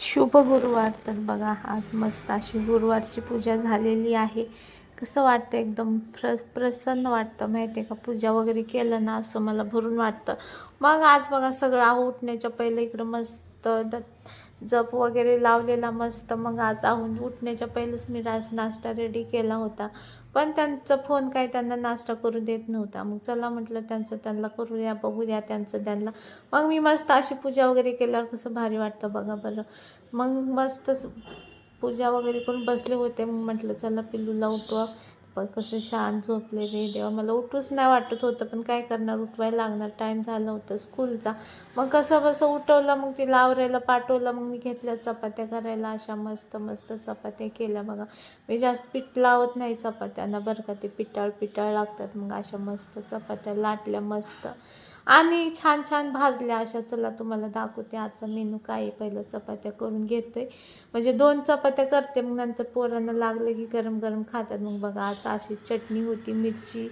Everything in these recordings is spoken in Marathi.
शुभ गुरुवार तर बघा आज मस्त अशी गुरुवारची पूजा झालेली आहे. कसं वाटतं एकदम प्र प्रसन्न वाटतं माहिती आहे का? पूजा वगैरे केलं ना असं मला भरून वाटतं. मग आज बघा सगळं आहो उठण्याच्या पहिले इकडं मस्त द जप वगैरे लावलेला मस्त. मग आज आहून उठण्याच्या पहिलेच मी राज नाश्ता रेडी केला होता. पण त्यांचा फोन काय त्यांना नाश्ता करू देत नव्हता. मग चला म्हटलं त्यांचं त्यांना करू द्या बघू द्या त्यांचं त्यांना. मग मी मस्त अशी पूजा वगैरे केल्यावर कसं भारी वाटतं बघा बरं. मग मस्त पूजा वगैरे करून बसले होते. मग म्हटलं चला पिल्लूला उठवा. पण कसं शांत झोपले रे देवा मला उठूच नाही वाटत होतं पण काय करणार? उठवायला लागणार टाईम झाला होता स्कूलचा मग कसं बसं उठवलं मग तिला आवरायला पाठवलं मग मी घेतल्या चपात्या करायला अशा मस्त मस्त चपात्या केल्या. बघा मी जास्त पीठ लावत नाही चपात्यांना बरं का ते पिटाळ पिटाळ लागतात. मग अशा मस्त चपात्या लाटल्या मस्त. आणि छान छान भाजल्या अशा चला तुम्हाला दाखवते आजचा मेनू काय आहे. पहिलं चपात्या करून घेते म्हणजे दोन चपात्या करते मग नंतर पोरांना लागले की गरम गरम खातात. मग बघा आज अशी चटणी होती मिरची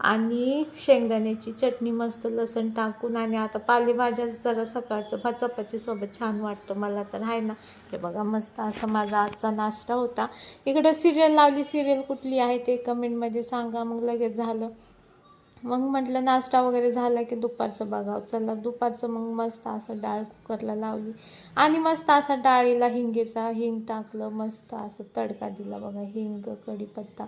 आणि शेंगदाण्याची चटणी मस्त लसण टाकून. आणि आता पालेभाज्या जरा सकाळचं भा चपातीसोबत छान वाटतं मला तर आहे ना? हे बघा मस्त असा माझा आजचा नाश्ता होता. इकडं सिरियल लावली सिरियल कुठली आहे ते कमेंटमध्ये सांगा. मग लगेच झालं. मग म्हटलं नाश्ता वगैरे झाला की दुपारचं बघावं चला दुपारचं मग मस्त असं डाळ कुकरला लावली. आणि मस्त असा डाळीला हिंगेचा हिंग टाकलं मस्त असं तडका दिला बघा हिंग कढीपत्ता.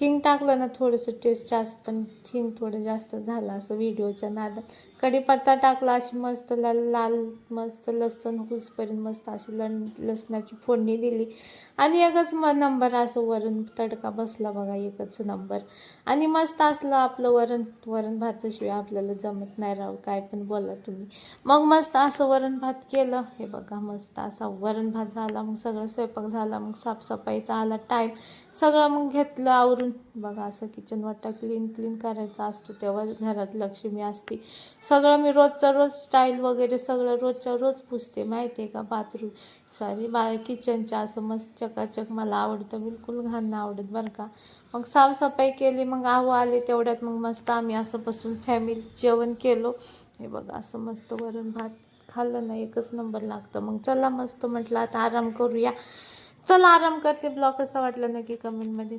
हिंग टाकलं ना थोडंसं टेस्ट जास्त पण हिंग थोडं जास्त झालं असं व्हिडिओच्या नादात. कढीपत्ता टाकला अशी मस्त लाल लाल मस्त लसण हुसपर्यंत मस्त अशी ल लसणाची फोडणी दिली. आणि एकच म नंबर असं वरण तडका बसला बघा एकच नंबर आणि मस्त असलं आपलं वरण वरण भाताशिवाय आपल्याला जमत नाही राहू काय पण बोला तुम्ही. मग मस्त असं वरण भात केलं हे बघा मस्त असा वरण भात झाला मग सगळं स्वयंपाक झाला मग साफसफाईचा आला टाईम सगळं मग घेतलं आवरून. बघा असं किचन वाटा क्लीन क्लीन करायचा असतो तेव्हा घरात लक्ष्मी असते. सगळं मी रोजचं रोज स्टाईल वगैरे सगळं रोजच्या रोज पुसते माहिती आहे का? बाथरूम सॉरी बा किचनच्या असं मस्त चकाचक मला आवडतं बिलकुल घाण आवडत बरं का. मग साफसफाई केली मग आहो आले तेवढ्यात मग मस्त आम्ही असं बसून फॅमिली जेवण केलो. हे बघा असं मस्त वरण भात खाल्लं ना एकच नंबर लागतं. मग चला मस्त म्हटलं आता आराम करूया. चला आराम करते. ब्लॉग कसा वाटला नक्की कमेंटमध्ये